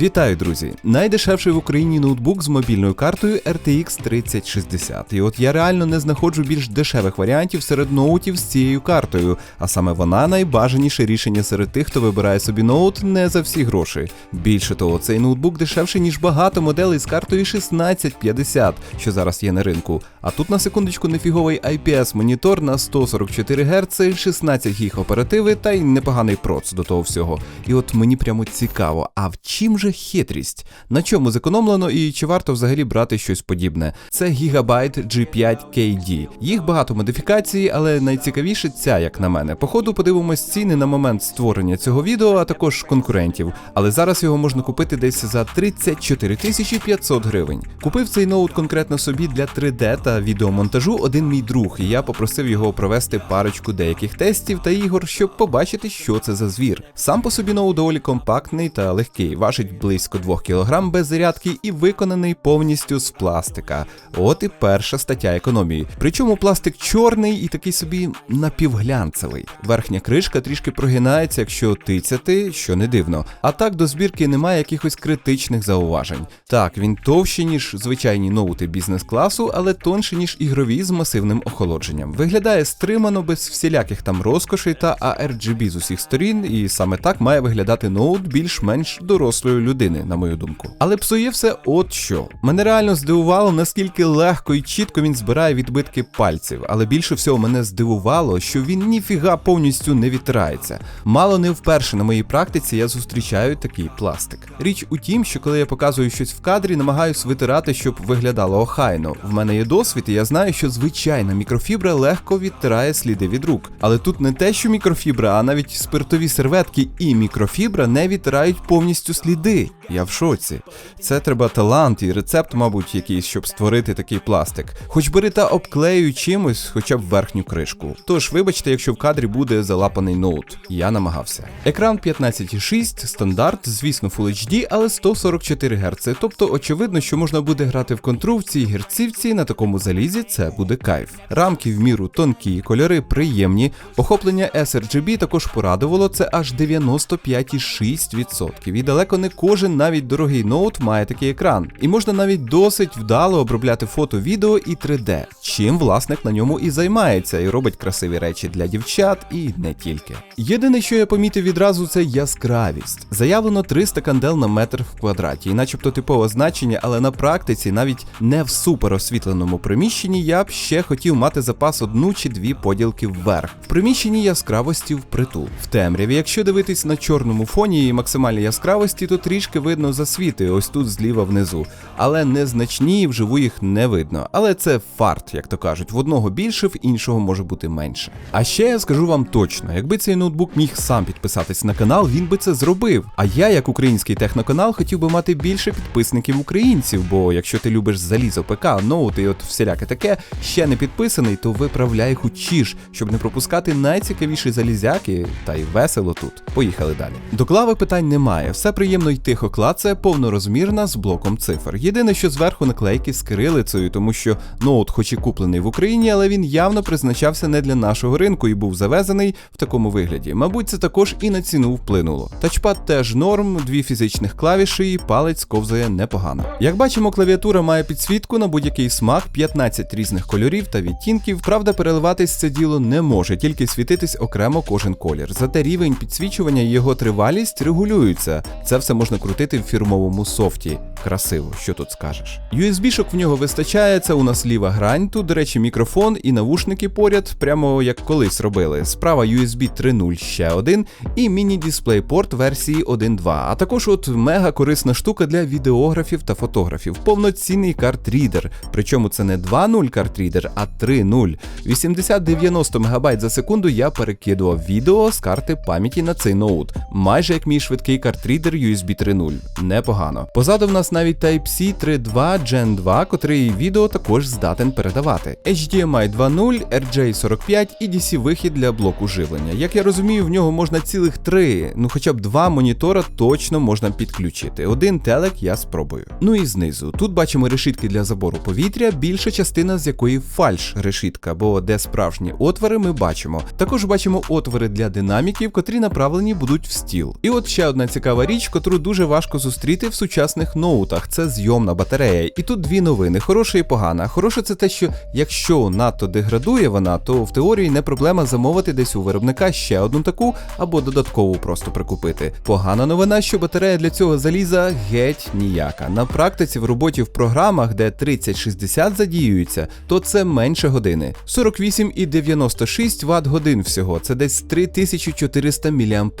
Вітаю, друзі! Найдешевший в Україні ноутбук з мобільною картою RTX 3060. І от я реально не знаходжу більш дешевих варіантів серед ноутів з цією картою, а саме вона найбажаніше рішення серед тих, хто вибирає собі ноут не за всі гроші. Більше того, цей ноутбук дешевший, ніж багато моделей з картою 1650, що зараз є на ринку. А тут на секундочку нефіговий IPS-монітор на 144 Гц, 16 ГБ оперативи та й непоганий проц до того всього. І от мені прямо цікаво, а в чим же хитрість? На чому зекономлено і чи варто взагалі брати щось подібне? Це Gigabyte G5 KD. Їх багато модифікацій, але найцікавіше ця, як на мене. Походу, подивимось ціни на момент створення цього відео, а також конкурентів. Але зараз його можна купити десь за 34 тисячі 500 гривень. Купив цей ноут конкретно собі для 3D та відеомонтажу один мій друг, і я попросив його провести парочку деяких тестів та ігор, щоб побачити, що це за звір. Сам по собі ноут доволі компактний та легкий, важить близько 2 кг без зарядки і виконаний повністю з пластика. От і перша стаття економії. Причому пластик чорний і такий собі напівглянцевий. Верхня кришка трішки прогинається, якщо тицяти, що не дивно. А так до збірки немає якихось критичних зауважень. Так, він товщий, ніж звичайні ноути бізнес-класу, але тонший, ніж ігрові з масивним охолодженням. Виглядає стримано без всіляких там розкошей та ARGB з усіх сторін, і саме так має виглядати ноут більш-менш дорослої людини, на мою думку. Але псує все от що. Мене реально здивувало, наскільки легко і чітко він збирає відбитки пальців, але більше всього мене здивувало, що він ніфіга повністю не відтирається. Мало не вперше на моїй практиці я зустрічаю такий пластик. Річ у тім, що коли я показую щось в кадрі, намагаюсь витирати, щоб виглядало охайно. В мене є досвід, і я знаю, що звичайна мікрофібра легко відтирає сліди від рук. Але тут не те, що мікрофібра, а навіть спиртові серветки і мікрофібра не відтирають повністю сліди. Я в шоці. Це треба талант і рецепт, мабуть, якийсь, щоб створити такий пластик. Хоч бери та обклеюй чимось, хоча б верхню кришку. Тож, вибачте, якщо в кадрі буде залапаний ноут. Я намагався. Екран 15,6, стандарт, звісно, Full HD, але 144 Гц. Тобто, очевидно, що можна буде грати в контру в герцівці, на такому залізі це буде кайф. Рамки в міру тонкі, кольори приємні. Охоплення sRGB також порадувало, це аж 95,6%. І далеко не кожен навіть дорогий ноут має такий екран. І можна навіть досить вдало обробляти фото, відео і 3D, чим власник на ньому і займається, і робить красиві речі для дівчат і не тільки. Єдине, що я помітив відразу, це яскравість. Заявлено 300 кандел на метр в квадраті, і начебто типове значення, але на практиці, навіть не в супер освітленому приміщенні, я б ще хотів мати запас одну чи дві поділки вверх. В приміщенні яскравості впритул. В темряві, якщо дивитись на чорному фоні і максимальній яскравості, то трішки видно засвіти, ось тут зліва внизу. Але незначні, вживу їх не видно. Але це фарт, як то кажуть, в одного більше, в іншого може бути менше. А ще я скажу вам точно, якби цей ноутбук міг сам підписатись на канал, він би це зробив. А я, як український техноканал, хотів би мати більше підписників українців, бо якщо ти любиш залізо ПК, ноути і от всіляке таке, ще не підписаний, то виправляй хучіш, щоб не пропускати найцікавіші залізяки, та й весело тут. Поїхали далі. До клави питань немає, все приємно й тихо клацає, повнорозмірна з блоком цифр. Єдине, що зверху наклейки з кирилицею, тому що ноут, хоч і куплений в Україні, але він явно призначався не для нашого ринку і був завезений в такому вигляді. Мабуть, це також і на ціну вплинуло. Тачпад теж норм, дві фізичних клавіші, і палець ковзає непогано. Як бачимо, клавіатура має підсвітку на будь-який смак, 15 різних кольорів та відтінків. Правда, переливатись це діло не може, тільки світитись окремо кожен колір. Зате рівень підсвічування і його тривалість регулюються. Це все можна крутити в фірмовому софті. Красиво, що тут скажеш. USB-шок в нього вистачає, це у нас ліва грань. Тут, до речі, мікрофон і навушники поряд, прямо як колись робили. Справа USB 3.0 ще один і міні-дисплей-порт версії 1.2. А також от мега корисна штука для відеографів та фотографів. Повноцінний картрідер. Причому це не 2.0 картрідер, а 3.0. 80-90 МБ за секунду я перекидував відео з карти пам'яті на цей ноут. Майже як мій швидкий картрідер USB 3.0. Непогано. Позаду в нас навіть Type-C 3.2 Gen 2, котрий відео також здатен передавати. HDMI 2.0, RJ45 і DC-вихід для блоку живлення. Як я розумію, в нього можна цілих три, ну хоча б два монітора точно можна підключити. Один телек я спробую. Ну і знизу. Тут бачимо решітки для забору повітря, більша частина з якої фальш решітка, бо де справжні отвори ми бачимо. Також бачимо отвори для динаміків, котрі направлені будуть в стіл. І от ще одна цікава річ, котру дуже важко зустріти в сучасних ноутах. Це зйомна батарея. І тут дві новини: хороша і погана. Хороше це те, що якщо надто деградує вона, то в теорії не проблема замовити десь у виробника ще одну таку або додаткову просто прикупити. Погана новина, що батарея для цього заліза геть ніяка. На практиці в роботі в програмах, де 3060 задіюється, то це менше години. 48,96 Вт годин всього. Це десь 3400 мАч,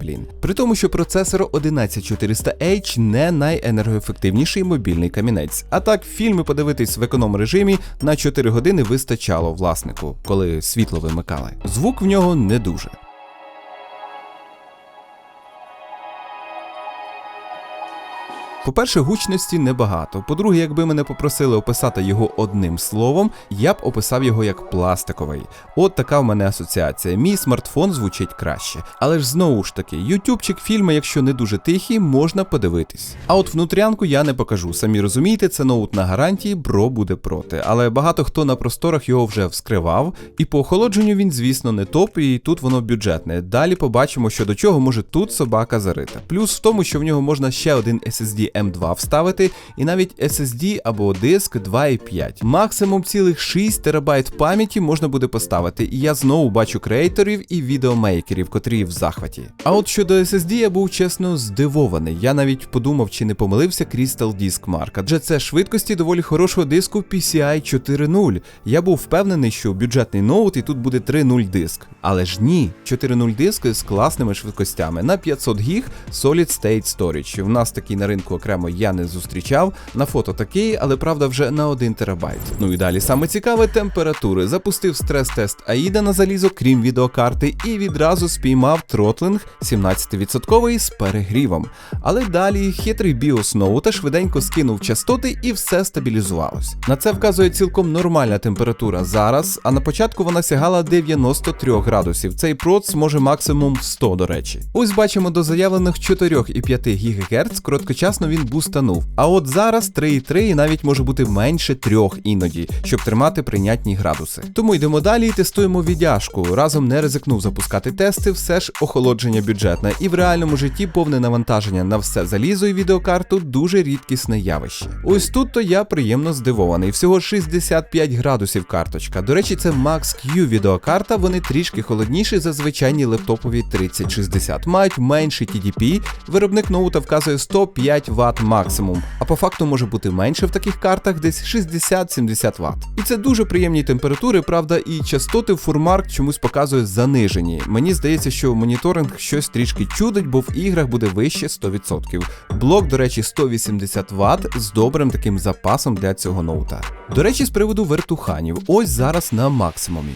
блін. При тому, що процесор 11 13400H не найенергоефективніший мобільний камінець. А так, фільми подивитись в економ режимі на 4 години вистачало власнику, коли світло вимикали. Звук в нього не дуже. По-перше, гучності небагато. По-друге, якби мене попросили описати його одним словом, я б описав його як пластиковий. От така в мене асоціація. Мій смартфон звучить краще. Але ж знову ж таки, ютубчик фільми, якщо не дуже тихі, можна подивитись. А от внутрянку я не покажу. Самі розумієте, це ноут на гарантії, бро буде проти. Але багато хто на просторах його вже вскривав, і по охолодженню він, звісно, не топ, і тут воно бюджетне. Далі побачимо, що до чого може тут собака зарита. Плюс в тому, що в нього можна ще один SSD M2 вставити, і навіть SSD або диск 2,5. Максимум цілих 6 терабайт пам'яті можна буде поставити, і я знову бачу креаторів і відеомейкерів, котрі в захваті. А от щодо SSD я був чесно здивований. Я навіть подумав, чи не помилився Crystal Disk Mark, адже це швидкості доволі хорошого диску PCI 4.0. Я був впевнений, що бюджетний ноут і тут буде 3.0 диск. Але ж ні, 4.0 диск з класними швидкостями на 500 гіг Solid State Storage. В нас такий на ринку окремо я не зустрічав. На фото такий, але правда вже на 1 терабайт. Ну і далі саме цікаве температури. Запустив стрес-тест AIDA на залізо, крім відеокарти, і відразу спіймав тротлинг 17% з перегрівом. Але далі хитрий біос ноута швиденько скинув частоти і все стабілізувалось. На це вказує цілком нормальна температура зараз, а на початку вона сягала 93 градусів. Цей проц може максимум 100, до речі. Ось бачимо до заявлених 4,5 ГГц, короткочасно він бустанув. А от зараз 3,3 і навіть може бути менше 3 іноді, щоб тримати прийнятні градуси. Тому йдемо далі і тестуємо віддяжку. Разом не ризикнув запускати тести, все ж охолодження бюджетне, і в реальному житті повне навантаження на все залізо і відеокарту дуже рідкісне явище. Ось тут то я приємно здивований. Всього 65 градусів карточка. До речі, це Max Q відеокарта, вони трішки холодніші за звичайні лептопові 3060. Мають менший TDP, виробник ноута вказує 105 Вт максимум, а по факту може бути менше в таких картах, десь 60-70 Вт. І це дуже приємні температури, правда, і частоти фурмарк чомусь показує занижені. Мені здається, що моніторинг щось трішки чудить, бо в іграх буде вище 100%. Блок, до речі, 180 Вт з добрим таким запасом для цього ноута. До речі, з приводу вертуханів, ось зараз на максимумі.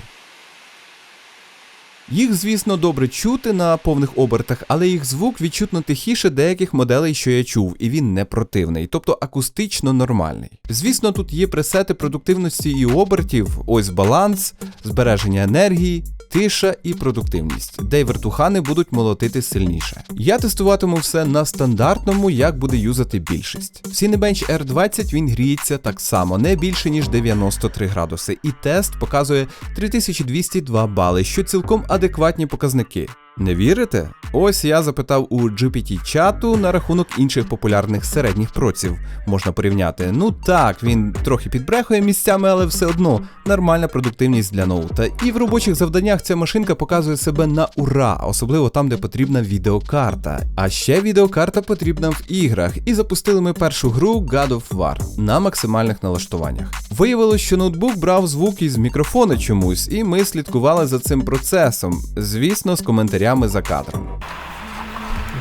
Їх, звісно, добре чути на повних обертах, але їх звук відчутно тихіше деяких моделей, що я чув, і він не противний, тобто акустично нормальний. Звісно, тут є пресети продуктивності і обертів, ось баланс, збереження енергії, тиша і продуктивність, де й вертухани будуть молотити сильніше. Я тестуватиму все на стандартному, як буде юзати більшість. В Cinebench R20 він гріється так само, не більше ніж 93 градуси, і тест показує 3202 бали, що цілком адекватні показники. Не вірите? Ось я запитав у GPT-чату на рахунок інших популярних середніх проців. Можна порівняти. Ну так, він трохи підбрехує місцями, але все одно нормальна продуктивність для ноута. І в робочих завданнях ця машинка показує себе на ура, особливо там, де потрібна відеокарта. А ще відеокарта потрібна в іграх. І запустили ми першу гру God of War на максимальних налаштуваннах. Виявилось, що ноутбук брав звук із мікрофона чомусь, і ми слідкували за цим процесом. Звісно, з коментарями за кадром.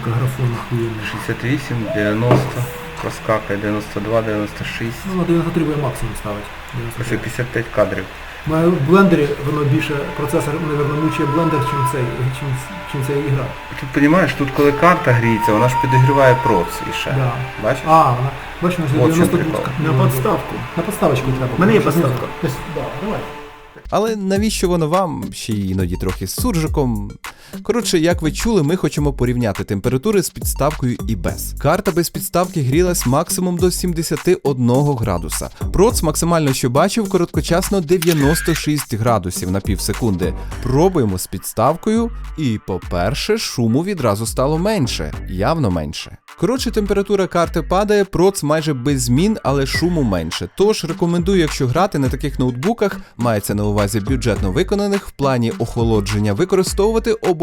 Графон охуєнний. 68, 90, проскакає 92, 96, Ну, на 93 буде максимум ставити. ось 93. 55 кадрів. Має в блендері воно більше процесор, мабуть, мучає блендер, чим цей, чим, чим ця ігра. Тут розумієш, тут коли карта гріється, вона ж підігріває проц і ще. Да. Бачиш? А, вона, бачиш, вона От ж чим 90 прикол. На подставку. На подставочку треба. У мене є подставка. Ось, Да, давай. Але навіщо воно вам? Ще й іноді трохи з суржиком. Коротше, як ви чули, ми хочемо порівняти температури з підставкою і без. Карта без підставки грілась максимум до 71 градуса. Проц максимально, що бачив, короткочасно 96 градусів на пів секунди. Пробуємо з підставкою, і, по-перше, шуму відразу стало менше, явно менше. Коротше, температура карти падає, проц майже без змін, але шуму менше. Тож рекомендую, якщо грати на таких ноутбуках, мається на увазі бюджетно виконаних в плані охолодження, використовувати обов'язково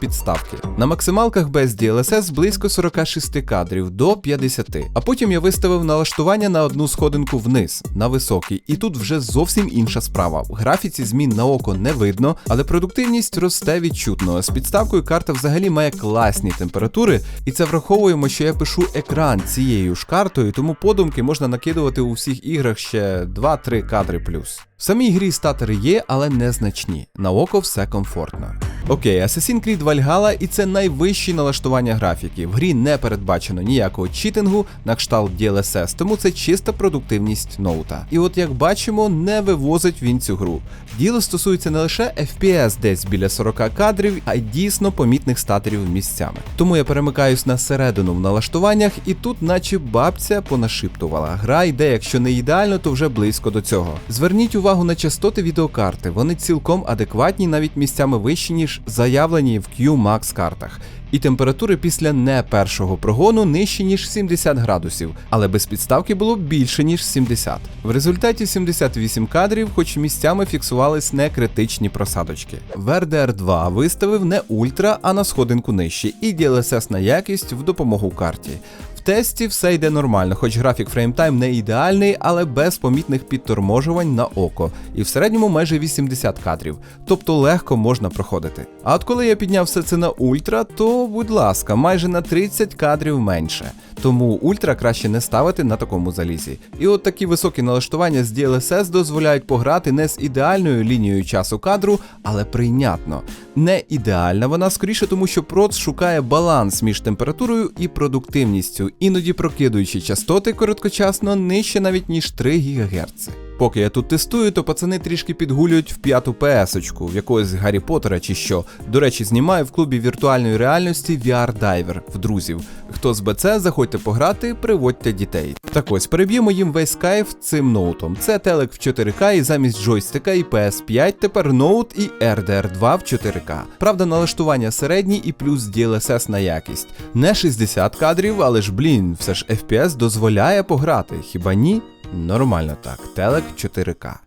підставки. На максималках без DLSS близько 46 кадрів до 50. А потім я виставив налаштування на одну сходинку вниз, на високий, і тут вже зовсім інша справа. В графіці змін на око не видно, але продуктивність росте відчутно. З підставкою карта взагалі має класні температури, і це враховуємо, що я пишу екран цією ж картою, тому подумки можна накидувати у всіх іграх ще 2-3 кадри плюс. В самій грі статери є, але незначні. На око все комфортно. Окей, Assassin's Creed Valhalla і це найвищі налаштування графіки. В грі не передбачено ніякого читингу на кшталт DLSS, тому це чиста продуктивність ноута. І от як бачимо, не вивозить він цю гру. Діло стосується не лише FPS десь біля 40 кадрів, а й дійсно помітних статерів місцями. Тому я перемикаюсь на середину в налаштуваннях, і тут, наче бабця, понашиптувала. Гра йде, якщо не ідеально, то вже близько до цього. Зверніть увагу на частоти відеокарти, вони цілком адекватні, навіть місцями вищі, ніж заявлені в Q-Max картах. І температури після не першого прогону нижчі, ніж 70 градусів, але без підставки було більше, ніж 70. В результаті 78 кадрів, хоч місцями фіксувались не критичні просадочки. В RDR 2 виставив не ультра, а на сходинку нижче, і DLSS на якість в допомогу карті. Тесті все йде нормально, хоч графік фреймтайм не ідеальний, але без помітних підторможувань на око, і в середньому майже 80 кадрів, тобто легко можна проходити. А от коли я підняв все це на ультра, то будь ласка, майже на 30 кадрів менше. Тому ультра краще не ставити на такому залізі. І от такі високі налаштування з DLSS дозволяють пограти не з ідеальною лінією часу кадру, але прийнятно. Не ідеальна вона скоріше, тому що проц шукає баланс між температурою і продуктивністю, іноді прокидуючі частоти короткочасно нижче навіть ніж 3 ГГц. Поки я тут тестую, то пацани трішки підгулюють в п'яту ПС-очку, в якогось Гаррі Поттера чи що. До речі, знімаю в клубі віртуальної реальності VR Diver в друзів. Хто з БЦ, заходьте пограти, приводьте дітей. Так ось переб'ємо їм весь кайф цим ноутом. Це телек в 4К і замість джойстика і PS5 тепер ноут і RDR 2 в 4К. Правда, налаштування середні і плюс DLSS на якість. Не 60 кадрів, але ж блін, все ж FPS дозволяє пограти, хіба ні? Нормально так, телек 4К.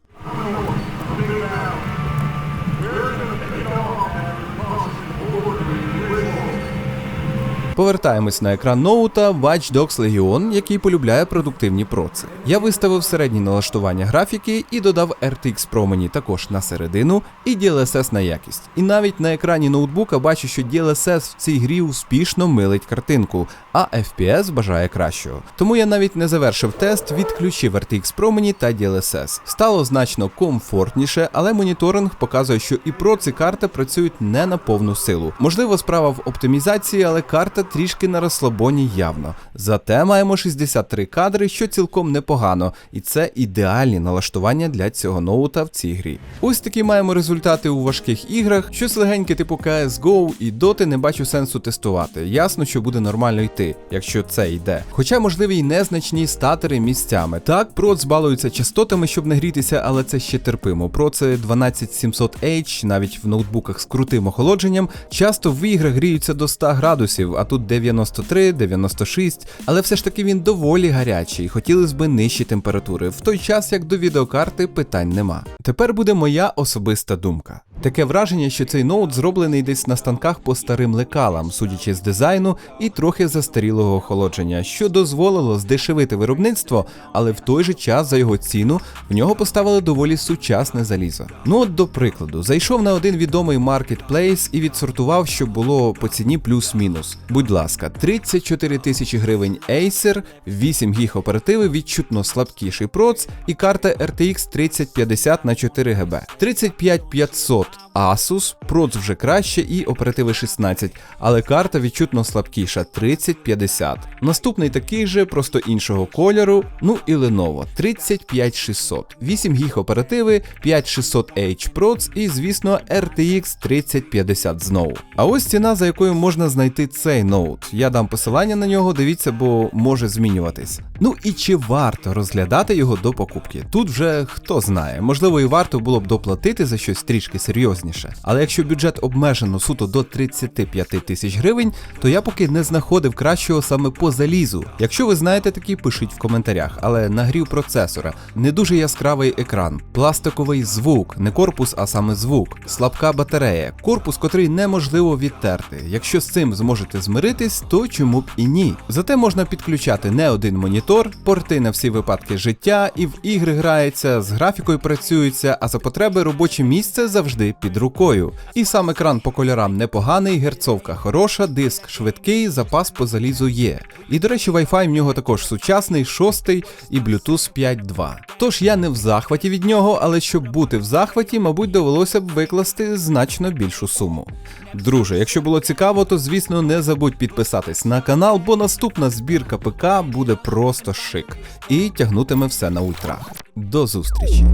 Повертаємось на екран ноута Watch Dogs Legion, який полюбляє продуктивні проци. Я виставив середні налаштування графіки і додав RTX промені також на середину і DLSS на якість. І навіть на екрані ноутбука бачу, що DLSS в цій грі успішно милить картинку, а FPS бажає кращого. Тому я навіть не завершив тест, відключив RTX промені та DLSS. Стало значно комфортніше, але моніторинг показує, що і проц, і карта працюють не на повну силу. Можливо, справа в оптимізації, але карта трішки на розслабоні явно. Зате маємо 63 кадри, що цілком непогано, і це ідеальні налаштування для цього ноута в цій грі. Ось такі маємо результати у важких іграх. Щось легеньке типу CSGO і Dota не бачу сенсу тестувати. Ясно, що буде нормально йти, якщо це йде. Хоча можливі й незначні статери місцями. Так, проц балується частотами, щоб не грітися, але це ще терпимо. Про це 12700H, навіть в ноутбуках з крутим охолодженням, часто в іграх гріються до 100 градусів, а тут 93, 96, але все ж таки він доволі гарячий, хотілося б нижчі температури, в той час як до відеокарти питань нема. Тепер буде моя особиста думка. Таке враження, що цей ноут зроблений десь на станках по старим лекалам, судячи з дизайну і трохи застарілого охолодження, що дозволило здешевити виробництво, але в той же час за його ціну в нього поставили доволі сучасне залізо. Ну от до прикладу, зайшов на один відомий маркетплейс і відсортував, щоб було по ціні плюс-мінус. Будь ласка, 34 тисячі гривень Acer, 8 гіг оперативи, відчутно слабкіший проц і карта RTX 3050 на 4 ГБ. 35500 Microsoft, Asus, проц вже краще і оперативи 16, але карта відчутно слабкіша 3050. Наступний такий же, просто іншого кольору. Ну і Lenovo 35600, 8 гіг оперативи, 5600H проц і, звісно, RTX 3050 знову. А ось ціна, за якою можна знайти цей ноут. Я дам посилання на нього, дивіться, бо може змінюватись. Ну і чи варто розглядати його до покупки? Тут вже хто знає, можливо, і варто було б доплатити за щось трішки серйозніше. Але якщо бюджет обмежено суто до 35 тисяч гривень, то я поки не знаходив кращого саме по залізу. Якщо ви знаєте такі, пишіть в коментарях. Але нагрів процесора, не дуже яскравий екран, пластиковий звук, не корпус, а саме звук, слабка батарея, корпус, котрий неможливо відтерти. Якщо з цим зможете змиритись, то чому б і ні. Зате можна підключати не один монітор, порти на всі випадки життя, і в ігри грається, з графікою працюється, а за потреби робоче місце завжди під рукою. І сам екран по кольорам непоганий, герцовка хороша, диск швидкий, запас по залізу є. І до речі, Wi-Fi в нього також сучасний, шостий і Bluetooth 5.2. Тож я не в захваті від нього, але щоб бути в захваті, мабуть, довелося б викласти значно більшу суму. Друже, якщо було цікаво, то звісно не забудь підписатись на канал, бо наступна збірка ПК буде просто шик і тягнутиме все на ультрах. До зустрічі!